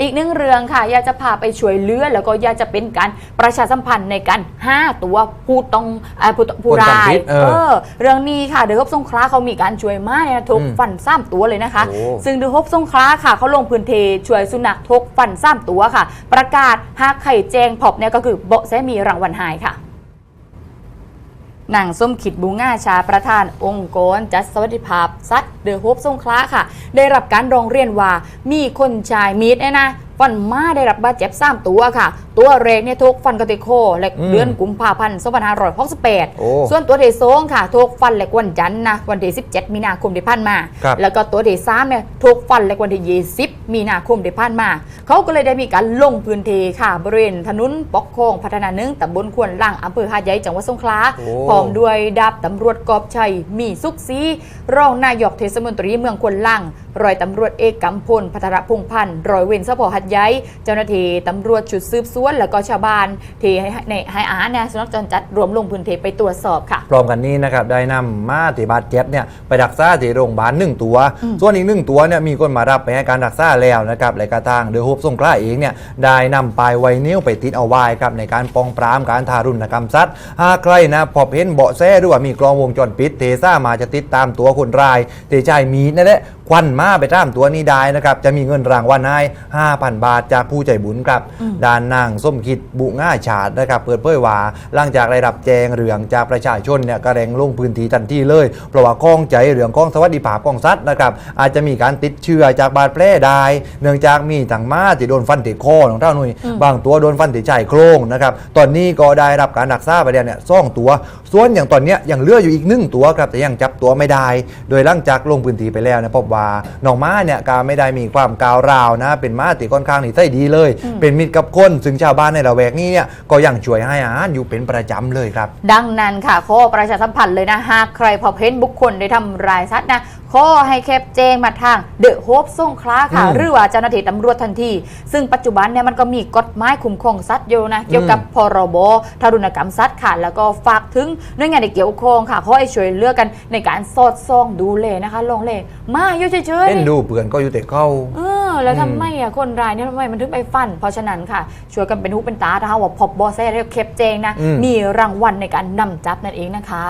อีกหนึ่งเรื่องค่ะ อยากจะพาไปช่วยเหลือแล้วก็อยากจะเป็นการประชาสัมพันธ์ในการห้าตัวผู้ต้องเอ่อผู้ผู้คนทำร้ายผิดเออเออเรื่องนี้ค่ะเดอะฮบสงขลาเขามีการช่วยม้าเนี่ยทุกอืมฟันซ้ำตัวเลยนะคะโอ้ซึ่งเดอะฮบสงขลาค่ะเขาลงพื้นที่ช่วยสุนัขทกฟันซ้ำตัวค่ะ ประกาศหากไข่แจงพอบเนี่ยก็คือเบาะแสมีรางวัลหายค่ะ นางส้มขิดบูง่าชาประธานองค์กรจัดสวัสดิภาพซัดเดอะโฮปสงคลาค่ะ ได้รับการร้องเรียนว่ามีคนชายมีดเนี่ยนะ ฟันมาได้รับบาดเจ็บสามตัวค่ะ ตัวเรกเนี่ยทุกฟันกระติโคและอืมเดือนกุมภาพันธ์โอ้2568 ส่วนตัวเดซงค่ะทุกฟันและวันจันทร์นะวันที่17 มีนาคมที่ผ่านมาครับแล้วก็ตัวเดซ่ามเนี่ยทุกฟันและวันที่20 มีนาคมที่ผ่านมา เขาก็เลยได้มีการลงพื้นที่ค่ะ บริเวณถนนปอกโคงพัฒนาหนึ่งตำบลควนล่างอำเภอหาดใหญ่จังหวัดสงขลาโอ้พร้อมด้วยดาบตำรวจกอบชัยมีสุขศรีรองนายกเทศมนตรีเมืองควนล่างร้อยตำรวจเอกกำพลพัทรพงษ์พันธ์ร้อยเวรสพหัดใหญ่เจ้าหน้าที่ตำรวจชุดสืบสวน แล้วก็ชาวบ้านที่ให้ให้ในให้อาหารเนี่ยสุนัขจรจัดรวมลงพื้นที่ไปตรวจสอบค่ะ พร้อมกันนี้นะครับได้นำมาติบาดเจ็บเนี่ยไปรักษาที่โรงพยาบาลหนึ่งตัวส่วนอีกหนึ่งตัวเนี่ยมีคนมารับไปให้การรักษาแล้วนะครับและกระทางเดอะโฮปสงขลาเองเนี่ยได้นำปลายไวนิ้วไปติดเอาไว้ครับในการป้องปรามการทารุณกรรมสัตว์หากใครนะพบเห็นเบาะแสหรือว่ามีกล้องวงจรปิดเทซ่ามาจะติดตามตัวคนร้ายเตชายมีดนั่นแหละควันมาไปตามตัวนี้ได้นะครับจะมีเงินรางวัลให้5,000บาทจากผู้ใจบุญครับด้านนางส้มคิดบุง่าฉาดนะครับเปิดเผยว่าหลังจากได้รับแจ้งเรื่องจากประชาชนเนี่ยก็แรงลงพื้นที่ทันทีเลย เพราะว่าข้องใจเรื่องของสวัสดิภาพของสัตว์นะครับอาจจะมีการติดเชื้อจากบาดแผลได้เนื่องจากมีถังม้าที่โดนฟันติดคอของเท่านุยบางตัวโดนฟันติดใจโครงนะครับตอนนี้ก็ได้รับการรักษาไปแล้วเนี่ยซ่องตัว ส่วนอย่างตอนเนี้ยยังเหลืออยู่อีกหนึ่งตัวครับแต่ยังจับตัวไม่ได้ โดยหลังจากลงพื้นที่ไปแล้วเนี่ยพบว่าน้องม้าเนี่ยก็ไม่ได้มีความกาวราวนะ เป็นม้าที่ค่อนข้างนิสัยดีเลย เป็นมิตรกับคนซึ่งชาวบ้านในละแวกนี้เนี่ยก็ยังช่วยให้อาหารอยู่เป็นประจำเลยครับ ดังนั้นค่ะขอประชาสัมพันธ์เลยนะ หากใครพบเห็นบุคคลได้ทำร้ายสัตว์นะขอให้แคปแจ้งมาทางเดอะโฮปส่งคลาค่ะ อืมหรือว่าเจ้าหน้าที่ตำรวจทันที ซึ่งปัจจุบันเนี่ยมันก็มีกฎหมายคุ้มครองสัตว์อยู่นะ เกี่ยวกับพรบทารุณกรรมสัตว์ค่ะ แล้วก็ฝากถึงหน่วยงานที่เกี่ยวข้องค่ะขอให้ช่วยเหลือกันในการสอดส่องดูเลนะคะลองเลมาอยู่เฉยๆ เล่นดูเปื่อนก็อยู่แต่เข้า เออแล้วอืม ทำไมอะคนร้ายเนี่ยทำไมมันถึงไปฟัน เพราะฉะนั้นค่ะช่วยกันเป็นหูเป็นตาถ้าหากว่าพบบอแซ่ได้เคปแจงนะอืม มีรางวัลในการนำจับนั่นเองนะคะ